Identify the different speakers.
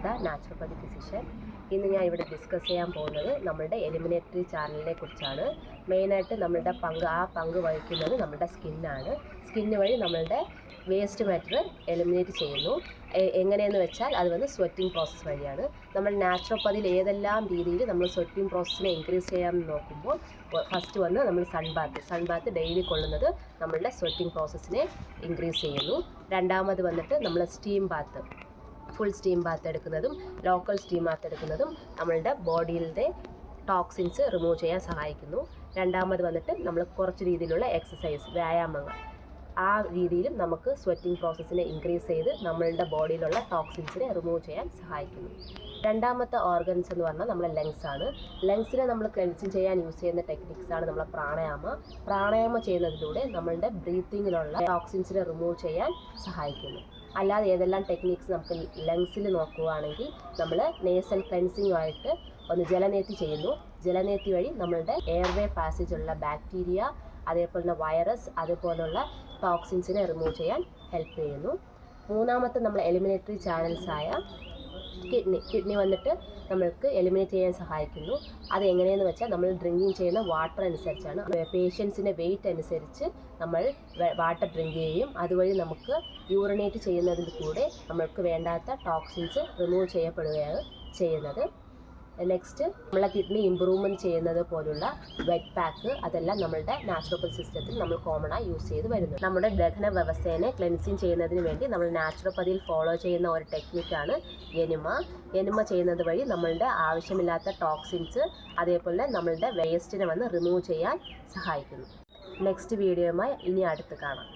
Speaker 1: Amrita naturopathy physician ഇന്ന് ഞാൻ ഇവിടെ ഡിസ്കസ് ചെയ്യാൻ പോകുന്നത് നമ്മളുടെ എലിമിനേറ്ററി ചാനലിനെ കുറിച്ചാണ്. മെയിനായിട്ട് നമ്മളുടെ പങ്ക് ആ പങ്ക് വഹിക്കുന്നത് നമ്മുടെ സ്കിന്നാണ് സ്കിന്ന് വഴി നമ്മളുടെ വേസ്റ്റ് മാറ്റർ എലിമിനേറ്റ് ചെയ്യുന്നു. എങ്ങനെയെന്ന് വെച്ചാൽ അത് വന്ന് സ്വെറ്റിംഗ് പ്രോസസ്സ് വഴിയാണ്. നമ്മൾ നാച്ചുറോപ്പതിയിൽ ഏതെല്ലാം രീതിയിൽ നമ്മൾ സ്വെറ്റിംഗ് പ്രോസസ്സിനെ ഇൻക്രീസ് ചെയ്യാമെന്ന് നോക്കുമ്പോൾ ഫസ്റ്റ് വന്ന് നമ്മൾ സൺബാത്ത് സൺബാത്ത് ഡെയിലി കൊള്ളുന്നത് നമ്മളുടെ സ്വെറ്റിംഗ് പ്രോസസ്സിനെ ഇൻക്രീസ് ചെയ്യുന്നു. രണ്ടാമത് വന്നിട്ട് നമ്മൾ steam bath full steam bath എടുക്കുന്നതും ലോക്കൽ സ്റ്റീം ബാത്ത് എടുക്കുന്നതും നമ്മളുടെ ബോഡിയിലെ ടോക്സിൻസ് റിമൂവ് ചെയ്യാൻ സഹായിക്കുന്നു. രണ്ടാമത് വന്നിട്ട് നമ്മൾ കുറച്ച് രീതിയിലുള്ള എക്സസൈസ് വ്യായാമങ്ങൾ. ആ രീതിയിലും നമുക്ക് സ്വെറ്റിംഗ് പ്രോസസ്സിനെ ഇൻക്രീസ് ചെയ്ത് നമ്മളുടെ ബോഡിയിലുള്ള ടോക്സിൻസിനെ റിമൂവ് ചെയ്യാൻ സഹായിക്കുന്നു. രണ്ടാമത്തെ ഓർഗൻസ് എന്ന് പറഞ്ഞാൽ നമ്മളെ ലങ്സ് ആണ്. ലങ്സിനെ നമ്മൾ ക്ലെൻസിങ് ചെയ്യാൻ യൂസ് ചെയ്യുന്ന ടെക്നിക്സ് ആണ് നമ്മളെ പ്രാണായാമ. പ്രാണായാമ ചെയ്യുന്നതിലൂടെ നമ്മളുടെ ബ്രീത്തിങ്ങിലുള്ള ടോക്സിൻസിനെ റിമൂവ് ചെയ്യാൻ സഹായിക്കുന്നു. അല്ലാതെ ഏതെല്ലാം ടെക്നിക്സ് നമുക്ക് ലങ്സിൽ നോക്കുകയാണെങ്കിൽ നമ്മൾ നേസൽ ക്ലെൻസിങ്ങുമായിട്ട് ഒന്ന് ജലനേത്തി ചെയ്യുന്നു. ജലനേത്തി വഴി നമ്മളുടെ എയർവേ പാസേജുള്ള ബാക്ടീരിയ അതേപോലെ വൈറസ് അതേപോലുള്ള ടോക്സിൻസിനെ റിമൂവ് ചെയ്യാൻ ഹെൽപ്പ് ചെയ്യുന്നു. മൂന്നാമത്തെ നമ്മൾ എലിമിനേറ്ററി ചാനൽസായ കിഡ്നി കിഡ്നി വന്നിട്ട് നമ്മൾക്ക് എലിമിനേറ്റ് ചെയ്യാൻ സഹായിക്കുന്നു. അത് എങ്ങനെയെന്ന് വെച്ചാൽ നമ്മൾ ഡ്രിങ്കിങ് ചെയ്യുന്ന വാട്ടർ അനുസരിച്ചാണ്. പേഷ്യൻസിന്റെ വെയിറ്റ് അനുസരിച്ച് നമ്മൾ വാട്ടർ ഡ്രിങ്ക് ചെയ്യും. അതുവഴി നമുക്ക് യൂറിനേറ്റ് ചെയ്യുന്നതിൽ കൂടെ നമ്മൾക്ക് വേണ്ടാത്ത ടോക്സിൻസ് റിമൂവ് ചെയ്യപ്പെടുകയാണ് ചെയ്യുന്നത്. നെക്സ്റ്റ് നമ്മളെ കിഡ്നി ഇമ്പ്രൂവ്മെന്റ് ചെയ്യുന്നത് പോലുള്ള വെഡ് പാക്ക് അതെല്ലാം നമ്മളുടെ നാച്ചുറോപ്പൽ സിസ്റ്റത്തിൽ നമ്മൾ കോമൺ ആയി യൂസ് ചെയ്ത് വരുന്നു നമ്മുടെ ദഹന വ്യവസ്ഥയെ ക്ലെൻസിങ് ചെയ്യുന്നതിന് വേണ്ടി നമ്മൾ നാച്ചുറോപ്പതിയിൽ ഫോളോ ചെയ്യുന്ന ഒരു ടെക്നിക്കാണ് എനിമ. എനിമ ചെയ്യുന്നത് വഴി നമ്മളുടെ ആവശ്യമില്ലാത്ത ടോക്സിൻസ് അതേപോലെ നമ്മളുടെ വേസ്റ്റിനെ വന്ന് റിമൂവ് ചെയ്യാൻ സഹായിക്കുന്നു. നെക്സ്റ്റ് വീഡിയോയുമായി ഇനി അടുത്ത് കാണാം.